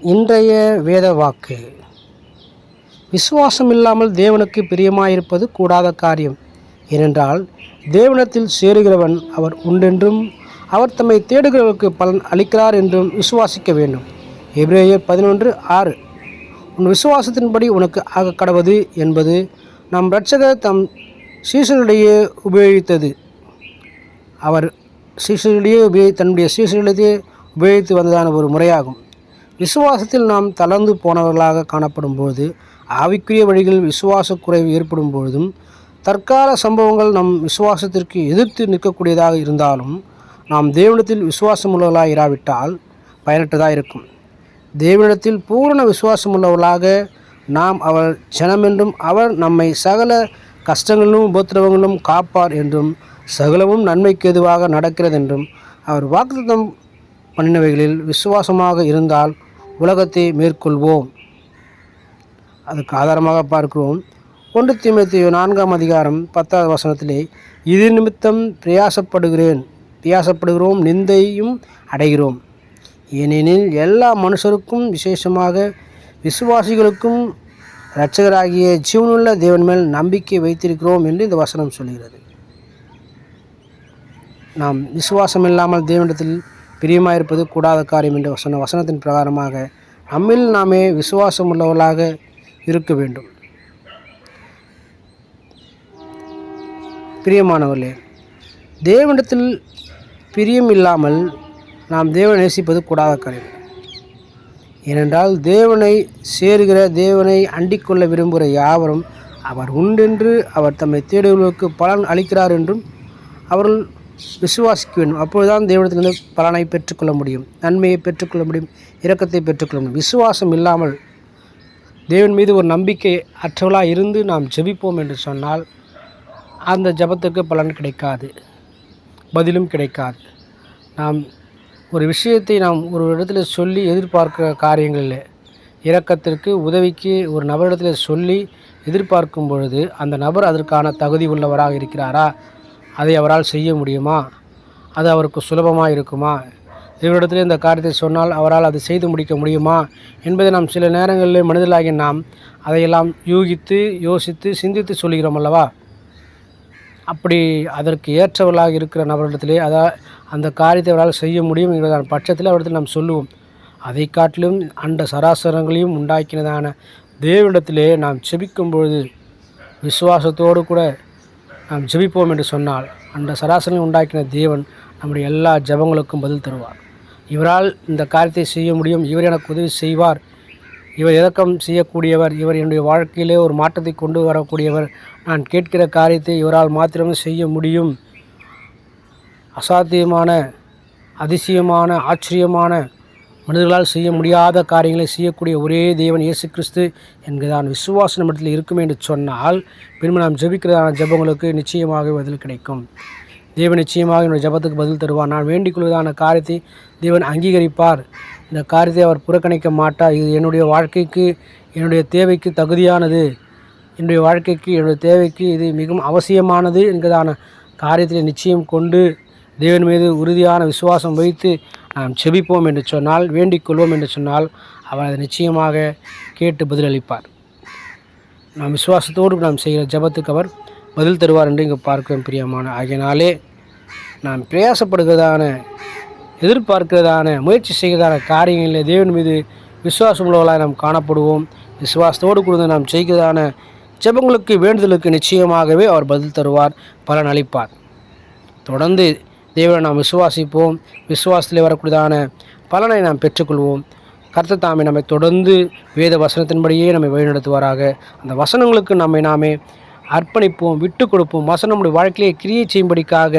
இன்றைய வேத வாக்கு. விசுவாசம் இல்லாமல் தேவனுக்கு பிரியமாயிருப்பது கூடாத காரியம். ஏனென்றால் தேவனத்தில் சேருகிறவன் அவர் உண்டென்றும் அவர் தம்மை தேடுகிறவருக்கு பலன் அளிக்கிறார் என்றும் விசுவாசிக்க வேண்டும். எப்ரேயர் பதினொன்று ஆறு. உன் விசுவாசத்தின்படி உனக்கு ஆக கடவது என்பது நம் இரட்சகர் தம் சீசனிடையே உபயோகித்தது. அவர் சீசர்களிடையே உபயோகி தன்னுடைய சீசர்களிடையே உபயோகித்து வந்ததான ஒரு முறையாகும். விசுவாசத்தில் நாம் தளர்ந்து போனவர்களாக காணப்படும் போது ஆவிக்குரிய வழிகளில் விசுவாச குறைவு ஏற்படும் பொழுதும் தற்கால சம்பவங்கள் நம் விசுவாசத்திற்கு எதிர்த்து நிற்கக்கூடியதாக இருந்தாலும் நாம் தேவனிடத்தில் விசுவாசமுள்ளவர்களாக இராவிட்டால் பயனற்றதாக இருக்கும். தேவனிடத்தில் பூரண விசுவாசமுள்ளவர்களாக நாம் அவர் ஜனமென்றும் அவர் நம்மை சகல கஷ்டங்களிலும் உபத்திரவங்களும் காப்பார் என்றும் சகலமும் நன்மைக்கு எதுவாக நடக்கிறது என்றும் அவர் வாக்குத்தம் பண்ணினவைகளில் விசுவாசமாக இருந்தால் உலகத்தை மேற்கொள்வோம். அதுக்கு ஆதாரமாக பார்க்கிறோம். ஒன்று தீமைத்து நான்காம் அதிகாரம் பத்தாவது வசனத்திலே இது நிமித்தம் பிரயாசப்படுகிறேன். பிரயாசப்படுகிறோம் நிந்தையும் அடைகிறோம். ஏனெனில் எல்லா மனுஷருக்கும் விசேஷமாக விசுவாசிகளுக்கும் இரட்சகராகிய ஜீவனுள்ள தேவன் மேல் நம்பிக்கை வைத்திருக்கிறோம் என்று இந்த வசனம் சொல்கிறது நாம் விசுவாசம் இல்லாமல் தேவனிடத்தில் பிரியமாயிருப்பது கூடாத காரியம் என்று சொன்ன வசனத்தின் பிரகாரமாக நம்மில் நாமே விசுவாசம் உள்ளவர்களாக இருக்க வேண்டும். பிரியமானவர்களே தேவனிடத்தில் பிரியம் இல்லாமல் நாம் தேவனை நேசிப்பது கூடாத காரியம். ஏனென்றால் தேவனை சேருகிற தேவனை அண்டிக்கொள்ள விரும்புகிற யாவரும் அவர் உண்டென்று அவர் தம்மை தேடுவதற்கு பலன் அளிக்கிறார் என்றும் அவர்கள் விசுவாசிக்க வேண்டும் அப்பொழுதுதான் தேவனத்திலிருந்து பலனை பெற்றுக்கொள்ள முடியும். நன்மையை பெற்றுக்கொள்ள முடியும். இரக்கத்தை பெற்றுக்கொள்ள முடியும். விசுவாசம் இல்லாமல் தேவன் மீது ஒரு நம்பிக்கை அற்றவளாக இருந்து நாம் ஜெபிப்போம் என்று சொன்னால் அந்த ஜபத்துக்கு பலன் கிடைக்காது. பதிலும் கிடைக்காது. நாம் ஒரு விஷயத்தை நாம் ஒரு இடத்துல சொல்லி எதிர்பார்க்கிற காரியங்களில் இரக்கத்திற்கு உதவிக்கு ஒரு நபரிடத்தில் சொல்லி எதிர்பார்க்கும் பொழுது அந்த நபர் அதற்கான தகுதி உள்ளவராக இருக்கிறாரா? அதை அவரால் செய்ய முடியுமா? அது அவருக்கு சுலபமாக இருக்குமா? இவரிடத்தில் இந்த காரியத்தை சொன்னால் அவரால் அதை செய்து முடிக்க முடியுமா? என்பதை நாம் சில நேரங்களில் மனிதர்களாகி நாம் அதையெல்லாம் யூகித்து யோசித்து சிந்தித்து சொல்கிறோம் அல்லவா? அப்படி அதற்கு ஏற்றவர்களாக இருக்கிற நபரிடத்திலே அதா அந்த காரியத்தை அவரால் செய்ய முடியும் என்கிறதான பட்சத்தில் அவரிடத்தில் நாம் சொல்லுவோம். அதை காட்டிலும் அண்ட சராசரங்களையும் உண்டாக்கினதான தேவனிடத்திலே நாம் செபிக்கும் பொழுது விசுவாசத்தோடு கூட நாம் ஜெபிப்போம் என்று சொன்னால் அந்த சராசரி உண்டாக்கின தேவன் நம்முடைய எல்லா ஜெபங்களுக்கும் பதில் தருவார். இவரால் இந்த காரியத்தை செய்ய முடியும். இவர் எனக்கு உதவி செய்வார். இவர் இறக்கம் செய்யக்கூடியவர். இவர் என்னுடைய வாழ்க்கையிலே ஒரு மாற்றத்தை கொண்டு வரக்கூடியவர். நான் கேட்கிற காரியத்தை இவரால் மாத்திரமே செய்ய முடியும். அசாத்தியமான அதிசயமான ஆச்சரியமான மனிதர்களால் செய்ய முடியாத காரியங்களை செய்யக்கூடிய ஒரே தேவன் இயேசு கிறிஸ்து என்கிறதான் விசுவாச நம்மிடத்தில் இருக்குமே என்று சொன்னால் பின்பு நாம் ஜெபிக்கிறதான ஜெபங்களுக்கு நிச்சயமாக பதில் கிடைக்கும். தேவன் நிச்சயமாக என்னுடைய ஜெபத்துக்கு பதில் தருவார். நான் வேண்டிக் கொள்வதான காரியத்தை தேவன் அங்கீகரிப்பார். இந்த காரியத்தை அவர் புறக்கணிக்க மாட்டார். இது என்னுடைய வாழ்க்கைக்கு என்னுடைய தேவைக்கு தகுதியானது. என்னுடைய வாழ்க்கைக்கு என்னுடைய தேவைக்கு இது மிகவும் அவசியமானது என்கிறதான காரியத்தில் நிச்சயம் கொண்டு தேவன் மீது உறுதியான விசுவாசம் வைத்து நாம் செபிப்போம் என்று சொன்னால் வேண்டிக் கொள்வோம் என்று சொன்னால் அவர் அதை நிச்சயமாக கேட்டு பதிலளிப்பார். நாம் விசுவாசத்தோடு நாம் செய்கிற ஜெபத்துக்கு அவர் பதில் தருவார் என்று இங்கே பார்க்கிறோம் பிரியமான. ஆகையினாலே நாம் பிரயாசப்படுகிறதான எதிர்பார்க்கிறதான முயற்சி செய்கிறதான காரியங்களில் தேவன் மீது விசுவாசம் உள்ளவர்களாக நாம் காணப்படுவோம். விசுவாசத்தோடு கூட நாம் செய்கிறதான ஜெபங்களுக்கு வேண்டுதலுக்கு நிச்சயமாகவே அவர் பதில் தருவார் பலன் அளிப்பார். தொடர்ந்து தேவனை நாம் விசுவாசிப்போம். விசுவாசத்தில் வரக்கூடியதான பலனை நாம் பெற்றுக்கொள்வோம். கர்த்தர் தாமே நம்மை தொடர்ந்து வேத வசனத்தின்படியே நம்மை வழிநடத்துவாராக. அந்த வசனங்களுக்கு நம்மை நாமே அர்ப்பணிப்போம் விட்டு கொடுப்போம். வசனம் நம்முடைய வாழ்க்கையை கிரியை செய்யும்படிக்காக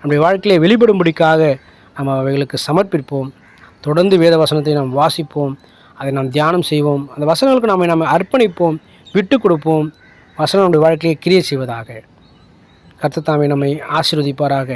நம்முடைய வாழ்க்கையை வெளிப்படும்படிக்காக நம்ம அவைகளுக்கு சமர்ப்பிப்போம். தொடர்ந்து வேத வசனத்தை நாம் வாசிப்போம். அதை நாம் தியானம் செய்வோம். அந்த வசனங்களுக்கு நம்மை நாம் அர்ப்பணிப்போம் விட்டு கொடுப்போம். வசனம் நம்முடைய வாழ்க்கையை கிரியை செய்வதாக. கர்த்தர் தாமே நம்மை ஆசீர்வதிப்பாராக.